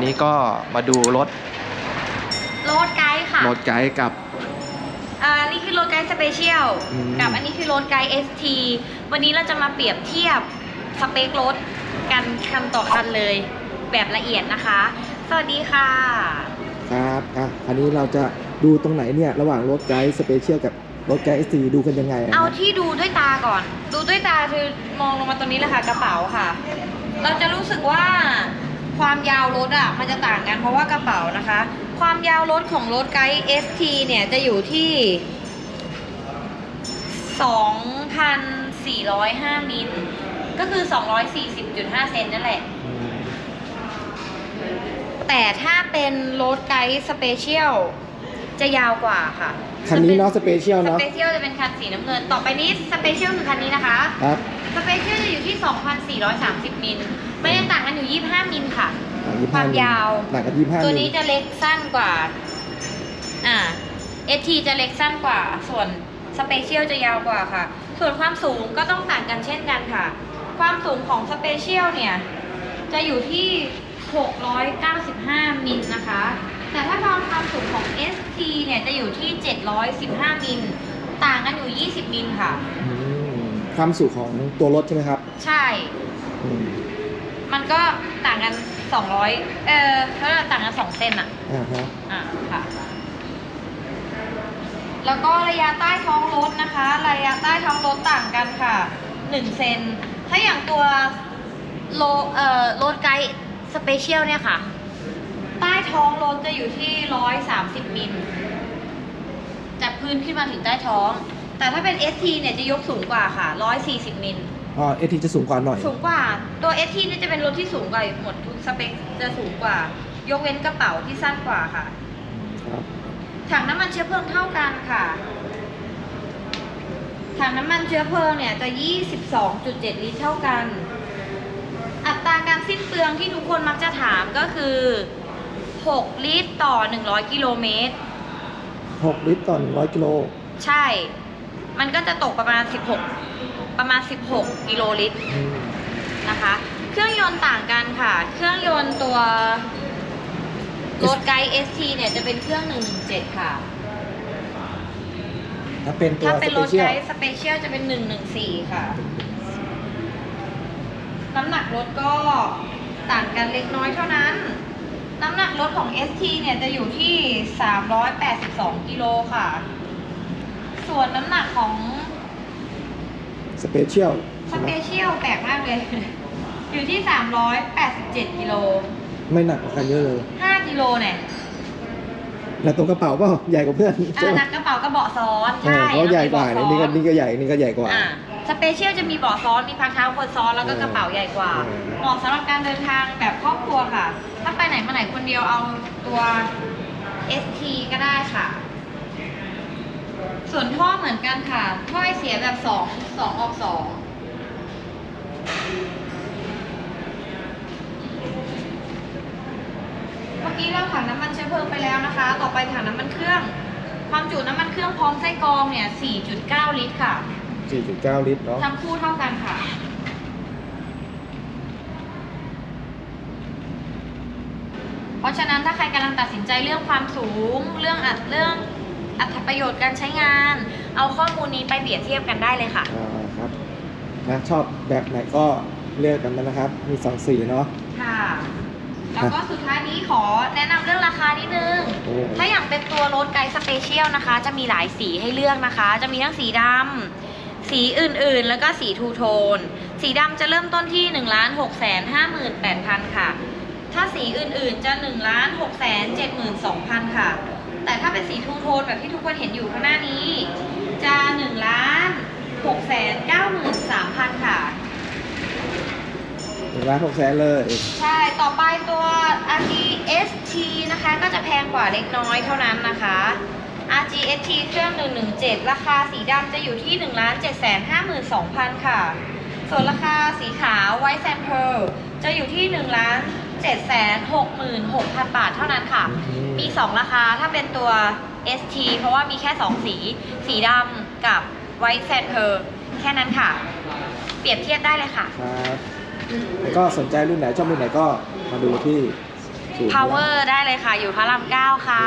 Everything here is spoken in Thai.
วันนี้ก็มาดูรถโรดไกด์ค่ะรถไกด์กับอ่านี่คือโรดไกด์สเปเชียลอืม กับอันนี้คือโรดไกด์ ST วันนี้เราจะมาเปรียบเทียบสเปครถกันคันต่อคันเลย แบบละเอียดนะคะ สวัสดีค่ะ ครับอะคันนี้เราจะดูตรงไหนเนี่ย ระหว่างรถไกด์สเปเชียลกับรถไกด์เอสซีดูกันยังไงะเอาที่ดูด้วยตาก่อน ดูด้วยตาคือมองลงมาตรงนี้เลยค่ะกระเป๋าค่ะ เราจะรู้สึกว่า ความยาวรถอะมันจะต่างกันเพราะว่ากระเป๋านะคะ ความยาวรถของรถไกด์ ST เนี่ยจะอยู่ที่ 2,405 มิล ก็คือ 240.5 เซนนั่นแหละ แต่ถ้าเป็นรถไกด์สเปเชียลจะยาวกว่าค่ะ คันนี้เนาะสเปเชียลสเนาะเปเชียลจะเป็นคันสีน้ำเงิน ต่อไปนี้สเปเชียลคือคันนี้นะคะ ครับ สเปเชียลจะอยู่ที่ 2,430 มิลไม่ได้ต่างกันอยู่ 25 มิลค่ะอะ25ความยาวหนักกับยี่ห้าตัวนี้จะเล็กสั้นกว่า อ่า ST จะเล็กสั้นกว่า ส่วนสเปเชียลจะยาวกว่าค่ะ ส่วนความสูงก็ต้องต่างกันเช่นกันค่ะ ความสูงของสเปเชียลเนี่ย จะอยู่ที่ 695 มิลนะคะ แต่ถ้าตอนความสูงของ ST เนี่ยจะอยู่ที่ 715 มิล ต่างกันอยู่ 20 มิลค่ะ อืมความสูงของตัวรถใช่ไหมครับใช่ อืมมันก็ต่างกัน 200 เออเท่าไหร่ต่างกัน 2 เซนอะอ่าฮะอะค่ะ แล้วก็ระยะใต้ท้องรถนะคะ ระยะใต้ท้องรถต่างกันค่ะ 1 เซน ถ้าอย่างตัวโลเอ่อรถไกด์สเปเชียลเนี่ยค่ะ ใต้ท้องรถจะอยู่ที่130มิลจากพื้นขึ้นมาถึงใต้ท้อง แต่ถ้าเป็น ST เนี่ยจะยกสูงกว่าค่ะ140มิลอ๋อเอทีจะสูงกว่าหน่อย สูงกว่า ตัว ST เนี่ยจะเป็นรถที่สูงกว่าหมดทุกสเปคจะสูงกว่า ยกเว้นกระเป๋าที่สั้นกว่าค่ะ ครับถังน้ำมันเชื้อเพลิงเท่ากันค่ะ ถังน้ำมันเชื้อเพลิงเนี่ยจะ 22.7 ลิตรเท่ากัน อัตราการสิ้นเปลืองที่ทุกคนมักจะถามก็คือ 6 ลิตรต่อ 100 กิโลเมตร 6 ลิตรต่อ 100 กิโล ใช่ มันก็จะตกประมาณ 16 ประมาณ 16 กิโลลิตรอืมนะคะ เครื่องยนต์ต่างกันค่ะ เครื่องยนต์ตัวรถไกด์ ST เนี่ยจะเป็นเครื่อง 117 ค่ะ ถ้าเป็นตัวถ้าสเป็นเปรถเชียไกลด์สเปเชียลจะเป็น 114 ค่ะ น้ำหนักรถก็ต่างกันเล็กน้อยเท่านั้น น้ำหนักรถของ ST เนี่ยจะอยู่ที่ 382 กิโลค่ะ ส่วนน้ำหนักของสเปเชียลสเปเชียลแปลกมากเลย อยู่ที่ 387 กิโล ไม่หนักกว่ากันเยอะเลย 5 กิโลเนี่ยแล้วตรงกระเป๋าเปล่าใหญ่กว่าเพื่อนเออหนักกระเป๋ากระเบาะซ้อนเอใช่อเขาใหญ่กว่าเนี่ยนี่ก็นี่ก็ใหญ่นี่ก็ใหญ่กว่า อ่า สเปเชียลจะมีเบาะซ้อนมีพักเท้าคนซ้อนแล้วก็กระเป๋าใหญ่กว่าเออเหมาะสำหรับการเดินทางแบบครอบครัวค่ะ ถ้าไปไหนมาไหนคนเดียวเอาตัว ST ก็ได้ค่ะ ส่วนท่อเหมือนกันค่ะ ท่อไอเสียแบบสองสองออกสองเมื่อกี้เราถังน้ำมันเชื้อเพลิงไปแล้วนะคะ ต่อไปถังน้ำมันเครื่อง ความจุน้ำมันเครื่องพร้อมไส้กรองเนี่ย 4.9 ลิตรค่ะ 4.9 ลิตรเนาะทั้งคู่เท่ากันค่ะ เพราะฉะนั้นถ้าใครกำลังตัดสินใจเรื่องความสูง เรื่องอัดเรื่องอัตประโยชน์การใช้งาน เอาข้อมูลนี้ไปเปรียบเทียบกันได้เลยค่ะอ่าครับนะชอบแบบไหนก็เลือกกันนะครับ มี 2 สีเนาะ ค่ะ แล้วก็สุดท้ายนี้ขอแนะนำเรื่องราคานิดนึง โอ้ ถ้าอย่างเป็นตัวรถไกด์สเปเชียลนะคะ จะมีหลายสีให้เลือกนะคะ จะมีทั้งสีดำ สีอื่นๆ แล้วก็สีทูโทน สีดำจะเริ่มต้นที่1นึ่งล้านหกแสนห้าหมื่นแปดพันค่ะ ถ้าสีอื่นๆจะ1นึ่งล้านหกแสนเจ็ดหมื่นสองพันค่ะ แต่ถ้าเป็นสีทูโทนแบบที่ทุกคนเห็นอยู่ข้างหน้านี้ จะ1นึ่งล้านหกแสนเก้าหมื่นสามพันค่ะหนึ่งล้านหกแสนเลย ใช่ ต่อไปตัว RGST นะคะ ก็จะแพงกว่าเล็กน้อยเท่านั้นนะคะ RGST เครื่อง 117 ราคาสีดำจะอยู่ที่ 1 7 5 2 0 0 0 ค่ะ ส่วนราคาสีขาว White Sand Pearl จะอยู่ที่ 1 7 6 6 0 0 0 บาทเท่านั้นค่ะอืมมี 2 ราคาถ้าเป็นตัว ST เพราะว่ามีแค่ 2 สี สีดำกับ White Sand Pearl แค่นั้นค่ะ เปรียบเทียบได้เลยค่ะ ครับแล้วก็สนใจรุ่นไหนชอบรุ่นไหนก็มาดูที่ศูนย์ power ได้เลยค่ะ อยู่พระรามเก้าค่ะ